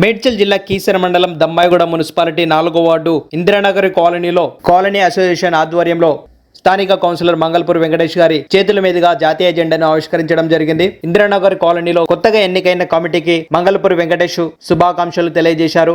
మేడ్చల్ జిల్లా కీసర మండలం దమ్మాయిగూడ మున్సిపాలిటీ నాలుగో వార్డు ఇందిరానగర్ కాలనీలో కాలనీ అసోసియేషన్ ఆధ్వర్యంలో స్థానిక కౌన్సిలర్ మంగళపూర్ వెంకటేష్ గారి చేతుల మీదుగా జాతీయ జెండాను ఆవిష్కరించడం జరిగింది. ఇందిరానగర్ కాలనీలో కొత్తగా ఎన్నికైన కమిటీకి మంగళపూర్ వెంకటేష్ శుభాకాంక్షలు తెలియజేశారు.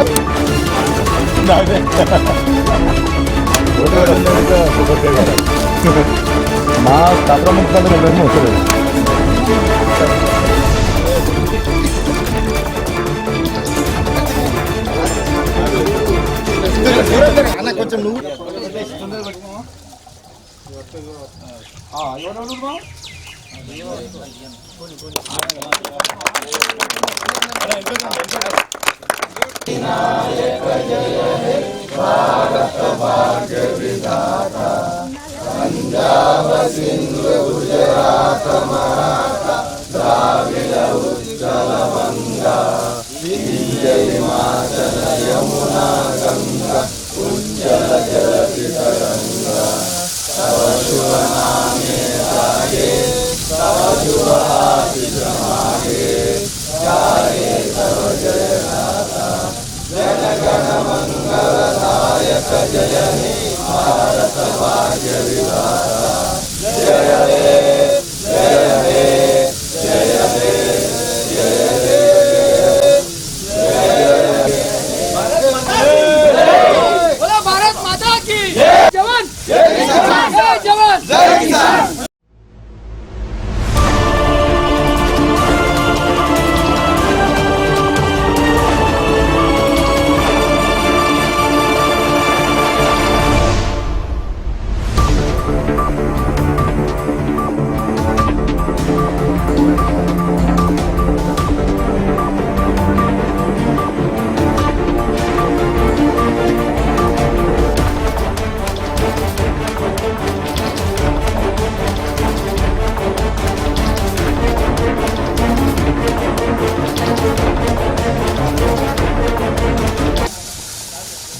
మా తప్ప ముఖ్యంగా వస్తుంది కొంచెం నువ్వు भारत भाग्य विधाता पंजाब गुजरात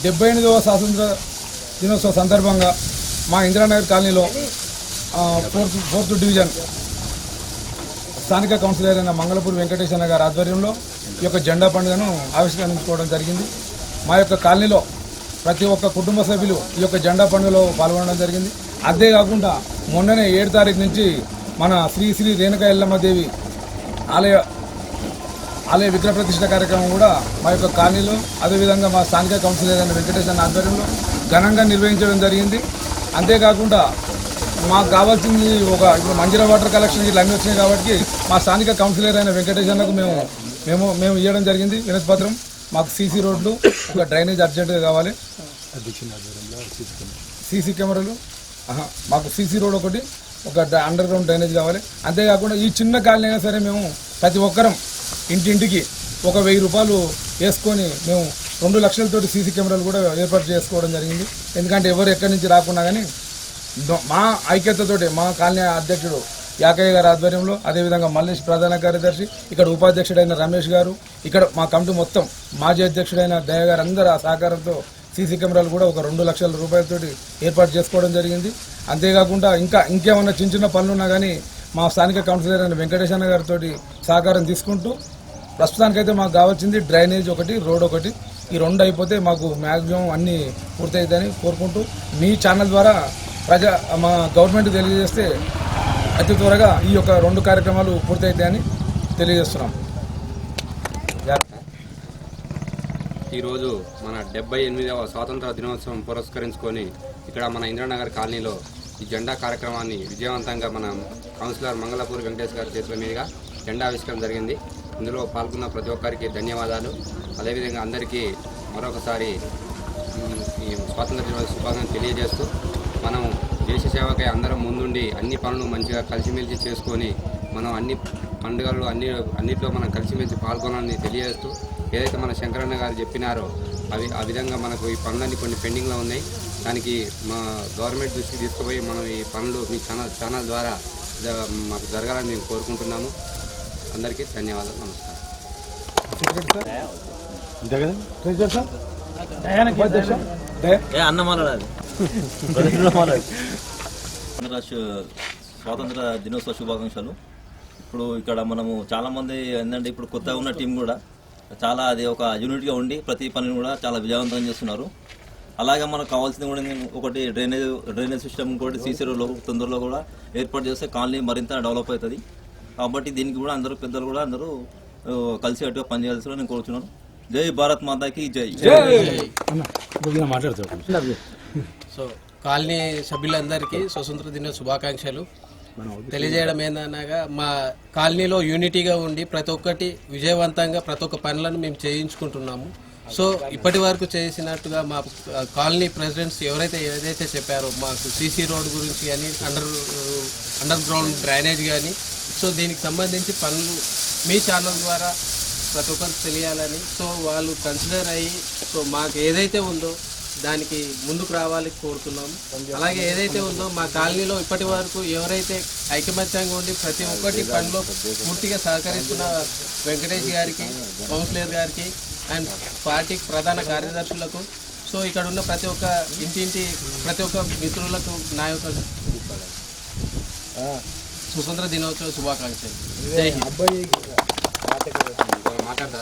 డెబ్బై ఎనిమిదవ స్వాతంత్ర దినోత్సవ సందర్భంగా మా ఇందిరానగర్ కాలనీలో ఫోర్త్ ఫోర్త్ డివిజన్ స్థానిక కౌన్సిలర్ అయిన మంగళపూర్ వెంకటేశ్వర గారి ఆధ్వర్యంలో ఈ యొక్క జెండా పండుగను ఆవిష్కరించుకోవడం జరిగింది. మా యొక్క కాలనీలో ప్రతి ఒక్క కుటుంబ సభ్యులు ఈ యొక్క జెండా పండుగలో పాల్గొనడం జరిగింది. అంతేకాకుండా మొన్ననే ఏడు తారీఖు నుంచి మన శ్రీ శ్రీ రేణుకా ఎల్లమ్మ దేవి ఆలయ ఆలయ విగ్రహ ప్రతిష్ట కార్యక్రమం కూడా మా యొక్క కాలనీలో అదేవిధంగా మా స్థానిక కౌన్సిలర్ అయిన వెంకటేశ్వర ఆధ్వర్యంలో ఘనంగా నిర్వహించడం జరిగింది. అంతేకాకుండా మాకు కావాల్సింది ఒక ఇప్పుడు మంజీరా వాటర్ కలెక్షన్ ఇట్లా అన్నీ వచ్చినాయి కాబట్టి మా స్థానిక కౌన్సిలర్ అయిన వెంకటేశ్వరకు మేము మేము మేము ఇవ్వడం జరిగింది. వినతిపత్రం మాకు సీసీ రోడ్లు ఒక డ్రైనేజ్ అర్జెంటుగా కావాలి. సీసీ కెమెరాలు మాకు సీసీ రోడ్ ఒకటి ఒక డ- అండర్ గ్రౌండ్ డ్రైనేజ్ కావాలి. అంతేకాకుండా ఈ చిన్న కాలనీ అయినా సరే మేము ప్రతి ఒక్కరం ఇంటింటికి ఒక వెయ్యి రూపాయలు వేసుకొని మేము రెండు లక్షలతోటి సీసీ కెమెరాలు కూడా ఏర్పాటు చేసుకోవడం జరిగింది. ఎందుకంటే ఎవరు ఎక్కడి నుంచి రాకుండా కానీ మా ఐక్యతతోటి మా కాలనీ అధ్యక్షుడు యాకయ్య గారి ఆధ్వర్యంలో అదేవిధంగా మల్లేష్ ప్రధాన కార్యదర్శి ఇక్కడ ఉపాధ్యక్షుడైన రమేష్ గారు ఇక్కడ మా కమిటీ మొత్తం మాజీ అధ్యక్షుడైన దయ గారు అందరూ ఆ సహకారంతో సీసీ కెమెరాలు కూడా ఒక రెండు లక్షల రూపాయలతోటి ఏర్పాటు చేసుకోవడం జరిగింది. అంతేకాకుండా ఇంకా ఇంకేమన్నా చిన్న చిన్న పనులు ఉన్నా కానీ మా స్థానిక కౌన్సిలర్ అయిన వెంకటేశ్వర గారితో సహకారం తీసుకుంటూ ప్రస్తుతానికైతే మాకు కావాల్సింది డ్రైనేజ్ ఒకటి రోడ్ ఒకటి. ఈ రెండు అయిపోతే మాకు మ్యాక్సిమం అన్నీ పూర్తయిద్దని కోరుకుంటూ మీ ఛానల్ ద్వారా ప్రజా మా గవర్నమెంట్ తెలియజేస్తే అతి త్వరగా ఈ యొక్క రెండు కార్యక్రమాలు పూర్తయితాయని తెలియజేస్తున్నాం. ఈరోజు మన డెబ్బై ఎనిమిదవ స్వాతంత్ర దినోత్సవం పురస్కరించుకొని ఇక్కడ మన ఇంద్రానగర్ కాలనీలో ఈ జెండా కార్యక్రమాన్ని విజయవంతంగా మన కౌన్సిలర్ మంగళపూర్ వెంకటేష్ గారి చేతుల మీదుగా జెండా ఆవిష్కరణ జరిగింది. ఇందులో పాల్గొన్న ప్రతి ఒక్కరికి ధన్యవాదాలు. అదేవిధంగా అందరికీ మరొకసారి ఈ స్వాతంత్ర దినోత్సవ శుభాకాంక్షలు తెలియజేస్తూ మనం దేశ సేవకై అందరం ముందుండి అన్ని పనులు మంచిగా కలిసిమెలిసి చేసుకొని మనం అన్ని పండుగలు అన్ని అన్నిట్లో మనం కలిసిమెలిసి పాల్గొనాలని తెలియజేస్తూ ఏదైతే మన శంకరన్న గారు చెప్పినారో అవి ఆ విధంగా మనకు ఈ పనులన్నీ కొన్ని పెండింగ్లో ఉన్నాయి. దానికి మా గవర్నమెంట్ దృష్టికి తీసుకుపోయి మనం ఈ పనులు మీ ఛానల్ ఛానల్ ద్వారా జ- మాకు జరగాలని మేము కోరుకుంటున్నాము. అందరికీ ధన్యవాదాలు. నమస్కారం. ఏ స్వాతంత్ర దినోత్సవ శుభాకాంక్షలు. ఇప్పుడు ఇక్కడ మనము చాలా మంది ఏంటంటే ఇప్పుడు కొత్తగా ఉన్న టీం కూడా చాలా అది ఒక యూనిట్గా ఉండి ప్రతి పనిని కూడా చాలా విజయవంతం చేస్తున్నారు. అలాగే మనకు కావాల్సింది కూడా నేను ఒకటి డ్రైనేజ్ డ్రైనేజ్ సిస్టమ్ ఇంకోటి సీసీ రోడ్లు తొందరలో కూడా ఏర్పాటు చేస్తే కాలనీ మరింత డెవలప్ అవుతుంది. కాబట్టి దీనికి కూడా అందరూ పెద్దలు కూడా అందరూ ఆ, కలిసి అటుగా పనిచేయాల్సిన నేను కోరుతున్నాను జై భారత్ మాతాకి జై. మాట్లాడతాడు సో కాలనీ సభ్యులందరికీ స్వతంత్ర దిన శుభాకాంక్షలు. తెలియజేయడం ఏందనగా మా కాలనీలో యూనిటీగా ఉండి ప్రతి ఒక్కటి విజయవంతంగా ప్రతి ఒక్క పనులను మేము చేయించుకుంటున్నాము. సో ఇప్పటి వరకు చేసినట్టుగా మా కాలనీ ప్రెసిడెంట్స్ ఎవరైతే ఏదైతే చెప్పారో మాకు సీసీ రోడ్ గురించి కానీ అండర్ అండర్ గ్రౌండ్ డ్రైనేజ్ కానీ సో దీనికి సంబంధించి పనులు మీ ఛానల్ ద్వారా ప్రతి ఒక్కరికి తెలియాలని సో వాళ్ళు కన్సిడర్ అయ్యి సో మాకు ఏదైతే ఉందో దానికి ముందుకు రావాలి కోరుతున్నాం. అలాగే ఏదైతే ఉందో మా కాలనీలో ఇప్పటి వరకు ఎవరైతే ఐకమత్యంగా ఉండి ప్రతి ఒక్కటి పనిలో పూర్తిగా సహకరిస్తున్న వెంకటేష్ గారికి కౌన్సిలర్ గారికి అండ్ పార్టీ ప్రధాన కార్యదర్శులకు సో ఇక్కడ ఉన్న ప్రతి ఒక్క ఇంటింటి ప్రతి ఒక్క మిత్రులకు నా యొక్క స్వతంత్ర దినోత్సవ శుభాకాంక్షలు. జై హింద్. మాట్లాడతా